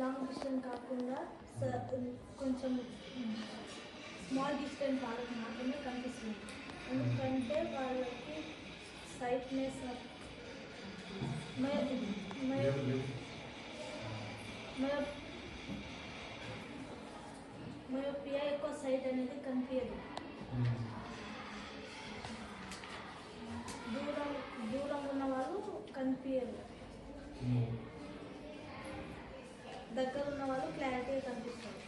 Long distance కాకుండా కొంచెం small distance వాళ్ళకి మాత్రమే కనిపిస్తుంది. ఎందుకంటే వాళ్ళకి సైట్నెస్ మయోపియా ఎక్కువ సైట్ అనేది కనిపించదు దూరం దూరం ఉన్న వాళ్ళు కనిపించరు దగ్గర ఉన్న వాళ్ళు క్లారిటీగా కనిపిస్తారు.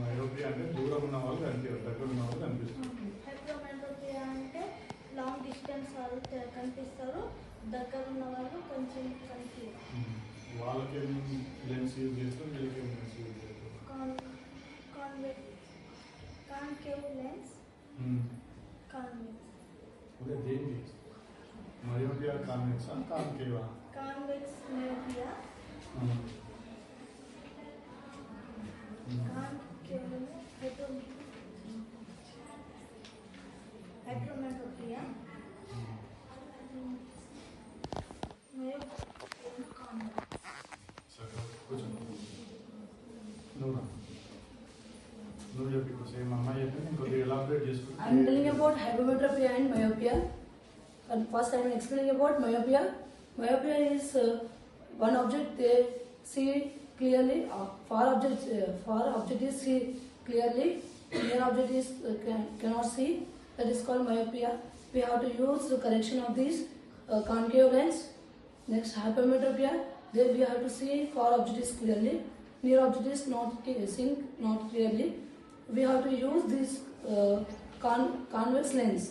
మయోపియా అంటే దూరం ఉన్న వాళ్ళు కనిపించారు దగ్గర ఉన్న వాళ్ళు కనిపిస్తారు. హైప్రోమెంట్రోపియా అంటే లాంగ్ డిస్టెన్స్ వాళ్ళు కనిపిస్తారు దగ్గర ఉన్న వాళ్ళు కొంచెం కనిపించరు వాళ్ళకి లెన్స్ యూజ్ చేస్తారు వీళ్ళకి లెన్స్ యూజ్ చేస్తారు? Con convex concave lens convex. అదే దేనికి? Myopia convex కాన్కేవా? Convex myopia I'm telling about hypermetropia and myopia. And first, I am explaining about myopia. Myopia is uh, one object they see clearly. Uh, far object, uh, far object is see clearly. Near object is uh, can, cannot see. That is called myopia. We have to use the correction of this uh, concave lens. Next, hypermetropia. There we have to see far object is clearly. Near object is not ca- seen not clearly. We have to use this uh, con- convex lens.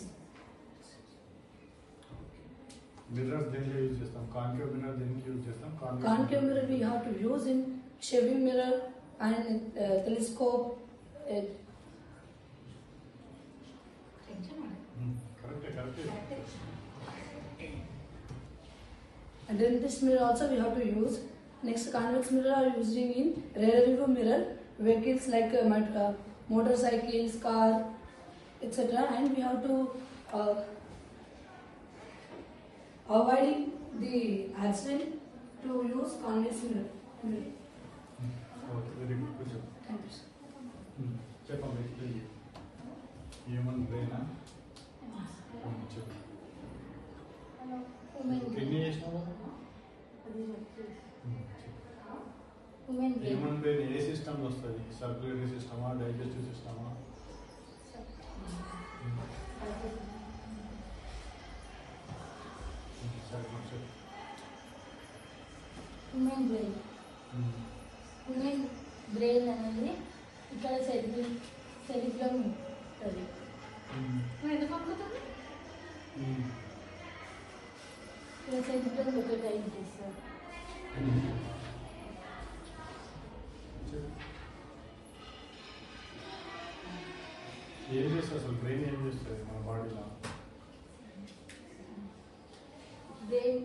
Mirror దేనికి use చేస్తాం concave mirror దేనికి use చేస్తాం Concave mirror we have to use in Chevy mirror and uh, telescope. It, and then this mirror also we have to use. Next convex mirror are using in rear view mirror vehicles like uh, uh motorcycles, car, etc. And we have to uh, avoiding the accident to use convex mirror. Very good sir. చెప్పండి please human బ్రెయినా ఎన్ని చేసినావు human brain ఏ system వస్తుంది circulatory సిస్టమా digestive సిస్టమా సరే brain women brain అనేది ఇక్కడ శరీరం శరీరం ఉంటుంది. ఎందుకు అమ్ముతుంది ఇక్కడ శరీరం ఒకటి అయింది సార్ ఏం చేస్తుంది అసలు? బ్రెయిన్ ఏం చేస్తుంది మన బాడీలో brain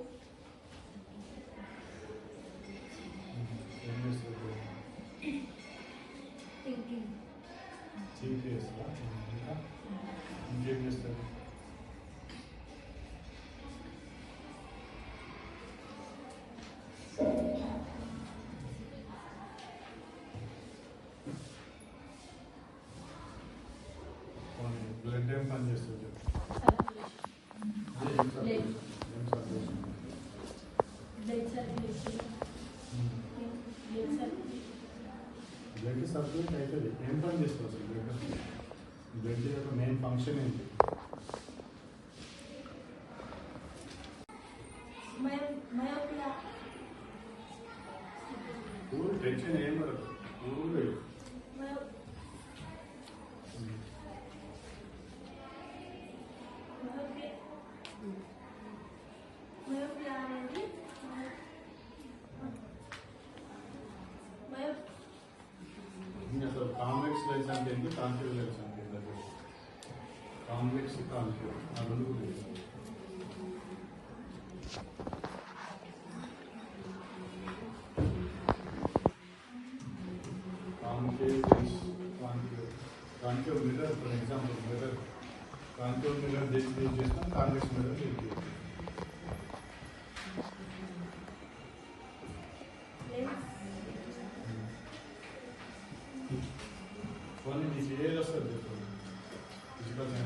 చేస్తుందా ఇంకా ఇంకేం చేస్తుంది బ్లడ్ ఏం పని చేస్తుంది చెప్పు అదే ఏం circulation? ఏం circulation? Blood circulation blood circulation blood circulate అవుతుంది ఏం పని చేస్తుంది అసలు బ్లడ్ బ్లడ్ యొక్క మెయిన్ ఫంక్షన్ ఏంటి? టెన్షన్ ఏం పడదు. అసలు కాంప్లెక్స్ లెన్స్ అంటే ఎందుకు కాన్కేవ్ లెన్స్ అంటే ఏంటి కాంప్లెక్స్ కాన్కేవ్ ఆ రెండు కూడా తెలుసు. Concave lens concave concave mirror for example mirror concave mirror దేనికి యూజ్ చేస్తాం కాన్వెక్స్ మిర్రర్ దేనికి యూజ్ చేస్తాం లెన్స్ పోనీ నీకు ఏది వస్తుంది చెప్పు Дякую.